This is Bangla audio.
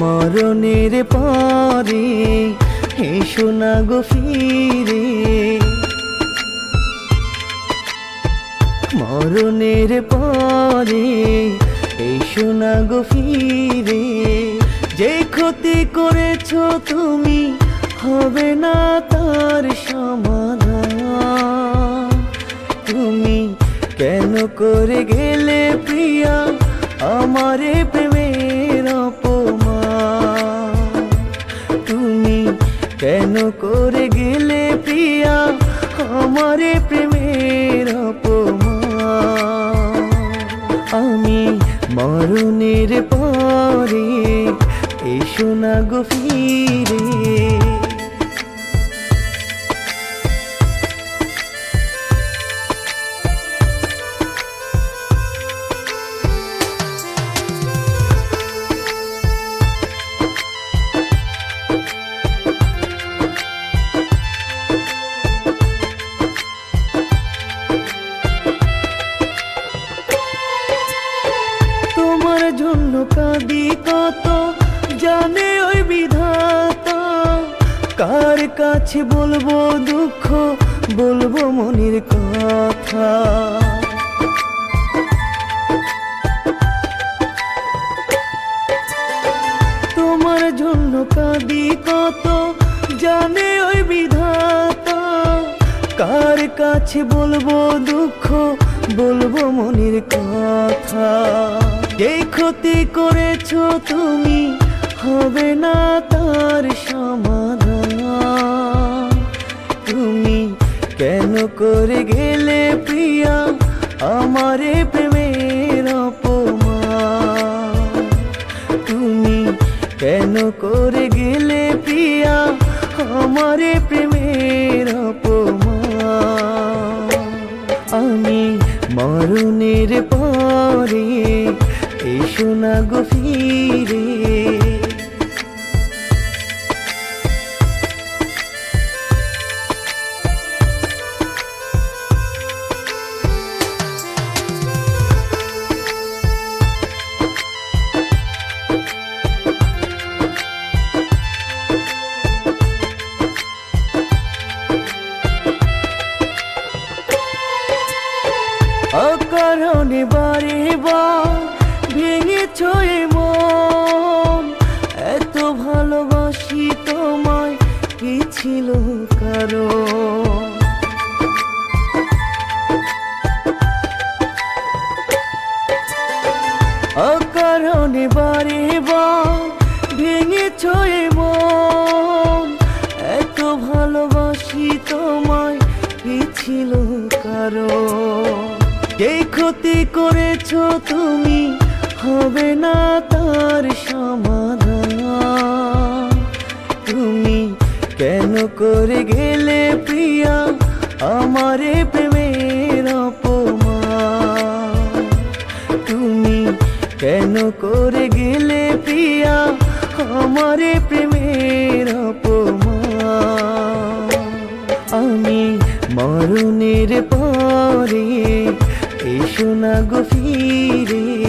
মরণের পরে এসো না গো ফিরে। মরণের পরে এসো না গো ফিরে। যে ক্ষতি করেছ তুমি হবে না তার সমাধান। তুমি কেন করে গেলে প্রিয়া? আমারে প্রেমের পরে এসো না গো ফিরে। কাঁদি কত জানে ওই বিধাতা? কার কাছে বলব দুঃখ, বলব মনের কথা? তোমার জন্য কাঁদি কত জানে ওই বিধাতা? কার কাছে বলব দুঃখ, বলব মনের কথা? যে ক্ষতি করেছ তুমি, হবে না তার সমাধান। তুমি কেন করে গেলে প্রিয়া, আমারে প্রেমের অপমান? তুমি কেন করে গেলে প্রিয়া, আমারে প্রেমের অপমান? আমি মরণের পরে এসো না গো ফিরে। অকারণে ছিল কারণ অকারণে বারে বার মন। এত ভালোবাসি তোমায় কি ছিল কারও। যে ক্ষতি করেছ তুমি, হবে না তার আমারে প্রেমের তুমি কেন করে গেলে পিয়া আমারে প্রেমের আমি মরণের পরে এসো না গো ফিরে।